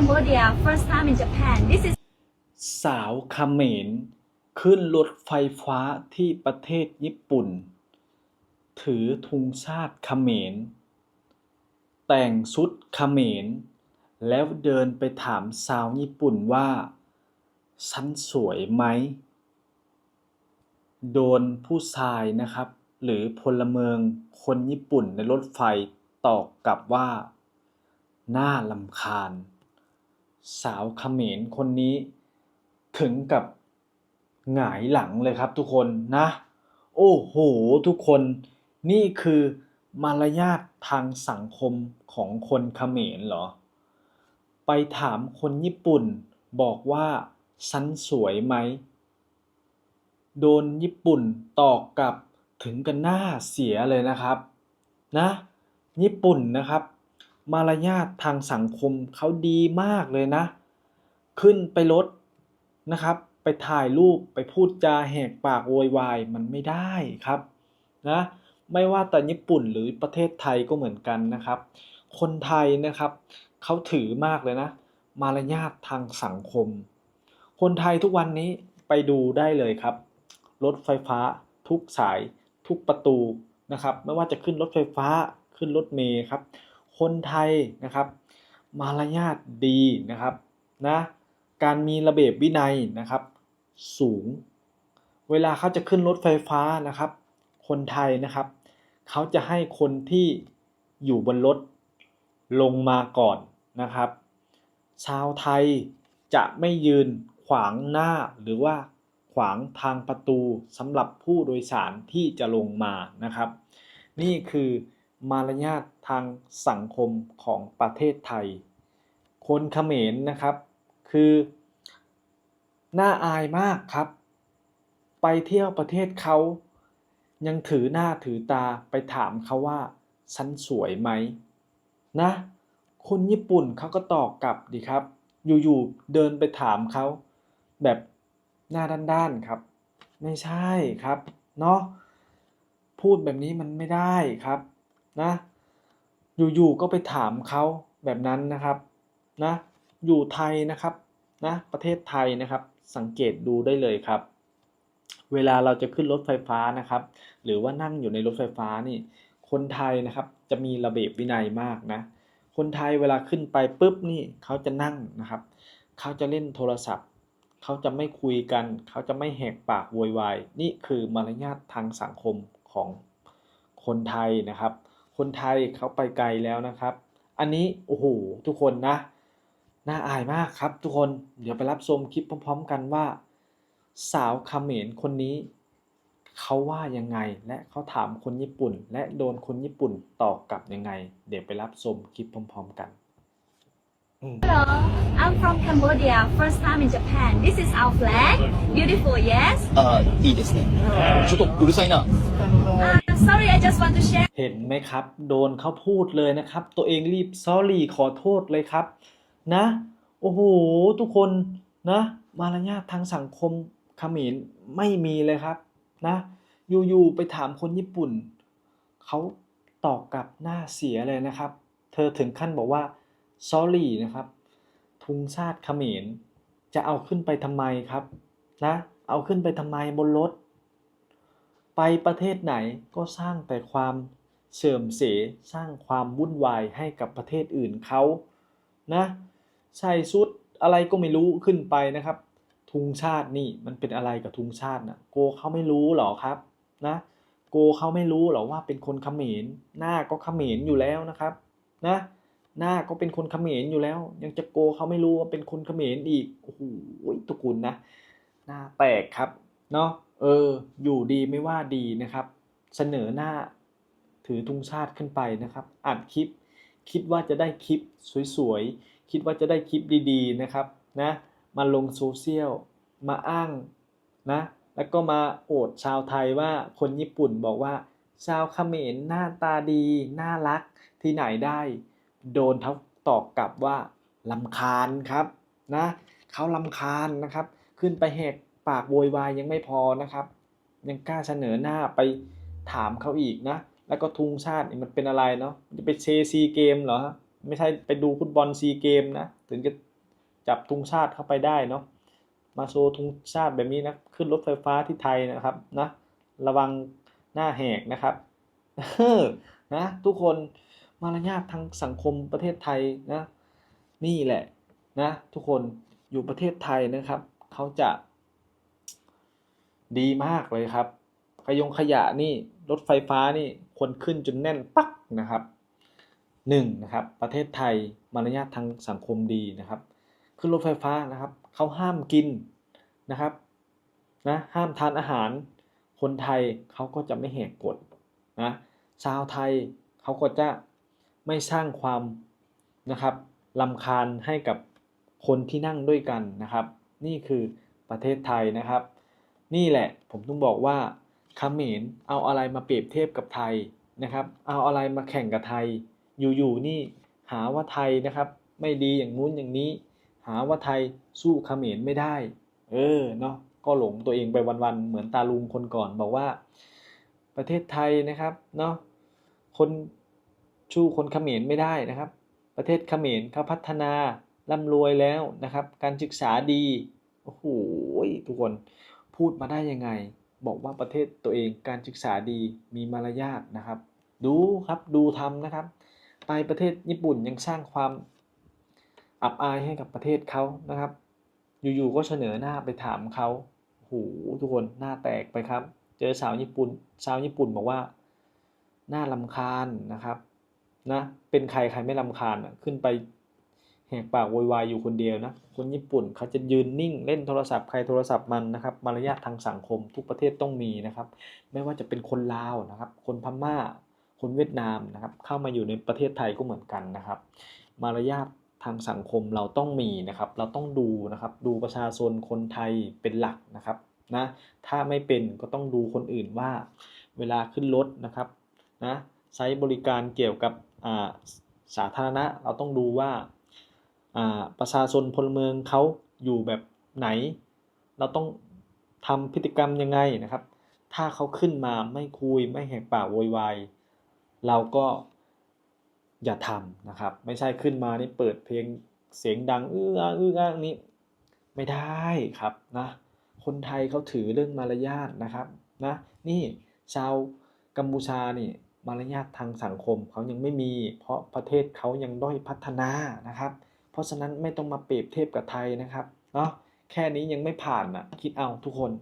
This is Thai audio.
Cambodia, first time in Japan. This is สาวเขมรขึ้นรถไฟฟ้าที่ประเทศญี่ปุ่น ถือธงชาติเขมร แต่งชุดเขมร แล้วเดินไปถามสาวญี่ปุ่นว่า ฉันสวยไหม โดนผู้ชายนะครับ หรือพลเมืองคนญี่ปุ่นในรถไฟตอบกลับว่า น่าลำคาญ สาวเขมรคนนี้ ถึงกับหงายหลังเลยครับทุกคนนะ โอ้โห ทุกคนนี่คือมารยาททางสังคมของคนเขมรเหรอ ไปถามคนญี่ปุ่นบอกว่าฉันสวยไหม โดนญี่ปุ่นตอบกลับถึงกันหน้าเสียเลยนะครับ นะ ญี่ปุ่นนะครับ มารยาททางสังคมเขาดีมากเลยนะ ขึ้นไปรถนะครับ ไปถ่ายรูปไปพูดจาแหกปากโวยวายมันไม่ได้ครับนะไม่ว่าแต่ญี่ปุ่นหรือประเทศไทยก็เหมือนกันนะครับ คนไทยนะครับเขาถือมากเลยนะ มารยาททางสังคม คนไทยทุกวันนี้ไปดูได้เลยครับ รถไฟฟ้าทุกสายทุกประตูนะครับ ไม่ว่าจะขึ้นรถไฟฟ้าขึ้นรถเมล์ครับ คนไทยนะครับ มารยาทดีนะครับนะการมีระเบียบวินัยนะครับสูง เวลาเขาจะขึ้นรถไฟฟ้านะครับ คนไทยนะครับ เขาจะให้คนที่อยู่บนรถลงมาก่อนนะครับ ชาวไทยจะไม่ยืนขวางหน้าหรือว่าขวางทางประตูสำหรับผู้โดยสารที่จะลงมานะครับ นี่คือ มารยาททางสังคมของประเทศไทย คนเขมรนะครับ คือน่าอายมากครับ ไปเที่ยวประเทศเขา ยังถือหน้าถือตาไปถามเขาว่า ฉันสวยไหมนะ คนญี่ปุ่นเขาก็ตอบกลับดีครับ อยู่ๆเดินไปถามเขาแบบหน้าด้านๆครับ ไม่ใช่ครับเนาะพูดแบบนี้มันไม่ได้ครับ นะ อยู่ๆก็ไปถามเขาแบบนั้นนะครับนะอยู่ไทยนะครับนะประเทศไทยนะครับสังเกตดูได้เลยครับ เวลาเราจะขึ้นรถไฟฟ้านะครับ หรือว่านั่งอยู่ในรถไฟฟ้านี่ คนไทยนะครับจะมีระเบียบวินัยมากนะคนไทยเวลาขึ้นไปปุ๊บนี่เขาจะนั่งนะครับเขาจะเล่นโทรศัพท์เขาจะไม่คุยกัน เขาจะไม่แหกปากโวยวาย นี่คือมารยาททางสังคมของคนไทยนะครับ คนไทยเขาไปไกลแล้วนะครับ อันนี้โอ้โหทุกคนนะ น่าอายมากครับ ทุกคน เดี๋ยวไปรับชมคลิปพร้อม ๆ กันว่า สาวเขมรคนนี้ เขาว่ายังไง และเขาถามคนญี่ปุ่น และโดนคนญี่ปุ่นตอบกลับยังไง เดี๋ยวไปรับชมคลิปพร้อม ๆ กันอืม Hello, I'm from Cambodia, first time in Japan. This is our flag. Beautiful, yes? あーいいですね。ちょっとうるさいな。 Uh, sorry, I just want to share เห็นไหมครับ โดนเขาพูดเลยนะครับ ตัวเองรีบ sorry ขอโทษเลยครับ นะ โอ้โห ทุกคนนะ มารยาททางสังคมเขมรไม่มีเลยครับ นะอยู่ๆไปถามคนญี่ปุ่น เขาตอบกลับหน้าเสียเลยนะครับ เธอถึงขั้นบอกว่า sorry นะครับ ทุงชาติเขมรจะเอาขึ้นไปทำไมครับ นะ เอาขึ้นไปทำไมบนรถ ไปประเทศไหนก็สร้างแต่ความเสื่อมเสียสร้างความวุ่นวายให้กับประเทศอื่นเขานะใส่ชุดอะไรก็ไม่รู้ขึ้นไปนะครับทุงชาตินี่มันเป็นอะไรกับทุงชาตินะโกเขาไม่รู้หรอครับนะโกเขาไม่รู้หรอว่าเป็นคนเขมรหน้าก็เขมรอยู่แล้วนะครับนะหน้าก็เป็นคนเขมรอยู่แล้ว ยังจะโกเขาไม่รู้ว่าเป็นคนเขมรอีกโอ้โหตุกุลนะหน้าแตกครับเนาะ เออ อยู่ดีไม่ว่าดีนะครับ เสนอหน้าถือธงชาติขึ้นไปนะครับ อัดคลิป คิดว่าจะได้คลิปสวยๆ คิดว่าจะได้คลิปดีๆนะครับนะมาลงโซเชียลมาอ้างนะแล้วก็มาโอดชาวไทยว่าคนญี่ปุ่นบอกว่า ชาวเขมรหน้าตาดี น่ารักที่ไหนได้ โดนเขาตอบกลับว่าลำคาญครับนะเขาลำคาญนะครับ ขึ้นไปแหก ปากโวยวายยังไม่พอนะครับ ยังกล้าเสนอหน้าไปถามเขาอีกนะ แล้วก็ทุงชาติมันเป็นอะไรเนาะจะไปเชซีเกมเหรอไม่ใช่ไปดูฟุตบอลซีเกมนะ ถึงจะจับธงชาติเข้าไปได้เนาะมาโชว์ธงชาติแบบนี้นะ ขึ้นรถไฟฟ้าที่ไทยนะครับนะ ระวังหน้าแหกนะครับนะทุกคนมารยาททางสังคมประเทศไทยนะ นี่แหละนะ ทุกคนอยู่ประเทศไทยนะครับ เขาจะ ดีมากเลยครับ ขยงขยะนี่รถไฟฟ้านี่คนขึ้นจนแน่นปักนะครับหนึ่งนะครับประเทศไทยมารยาททางสังคมดีนะครับขึ้นรถไฟฟ้านะครับเขาห้ามกินนะครับนะห้ามทานอาหาร คนไทยเขาก็จะไม่แหกกฎนะชาวไทยเขาก็จะไม่สร้างความนะครับลำคาญให้กับคนที่นั่งด้วยกันนะครับ นี่คือประเทศไทยนะครับ นี่แหละผมต้องบอกว่าเขมรเอาอะไรมาเปรียบเทียบกับไทยนะครับ เอาอะไรมาแข่งกับไทย อยู่ๆนี่หาว่าไทยนะครับ ไม่ดีอย่างนู้นอย่างนี้ หาว่าไทยสู้เขมรไม่ได้ เออเนาะก็หลงตัวเองไปวันๆเหมือนตาลุงคนก่อนบอกว่า ประเทศไทยนะครับเนาะคนชู้คนเขมรไม่ได้นะครับ ประเทศเขมรเขาพัฒนาร่ำรวยแล้วนะครับ การศึกษาดีโอ้โหทุกคน พูดมาได้ยังไง บอกว่าประเทศตัวเองการศึกษาดีมีมารยาทนะครับ ดูครับดูทำนะครับ ไปประเทศญี่ปุ่นยังสร้างความอับอายให้กับประเทศเขานะครับ อยู่ๆก็เสนอหน้าไปถามเขาโหทุกคนหน้าแตกไปครับ เจอสาวญี่ปุ่นสาวญี่ปุ่นบอกว่าหน้าลำคาญนะครับนะเป็นใครใครไม่ลำคาญขึ้นไป แหกปากโวยวายอยู่คนเดียวนะ คนญี่ปุ่นเขาจะยืนนิ่งเล่นโทรศัพท์ใครโทรศัพท์มันนะครับ มารยาททางสังคมทุกประเทศต้องมีนะครับ ไม่ว่าจะเป็นคนลาวนะครับ คนพม่า คนเวียดนามนะครับ เข้ามาอยู่ในประเทศไทยก็เหมือนกันนะครับ มารยาททางสังคมเราต้องมีนะครับ เราต้องดูนะครับ ดูประชาชนคนไทยเป็นหลักนะครับนะ ถ้าไม่เป็นก็ต้องดูคนอื่นว่า เวลาขึ้นรถนะครับนะใช้บริการเกี่ยวกับสาธารณะเราต้องดูว่า ประชาชนพลเมืองเขาอยู่แบบไหน เราต้องทำพฤติกรรมยังไงนะครับ ถ้าเขาขึ้นมาไม่คุยไม่แหกปากโวยวายเราก็อย่าทำนะครับ ไม่ใช่ขึ้นมานี่เปิดเพลงเสียงดังอื้ออื้ออ้างนี่ไม่ได้ครับนะคนไทยเขาถือเรื่องมารยาทนะครับนะนี่ชาวกัมพูชานี่มารยาททางสังคมเขายังไม่มี เพราะประเทศเขายังด้อยพัฒนานะครับ เพราะฉะนั้นไม่ต้องมาเปรียบเทียบกับไทยนะครับเนาะแค่นี้ยังไม่ผ่านนะคิดเอาทุกคน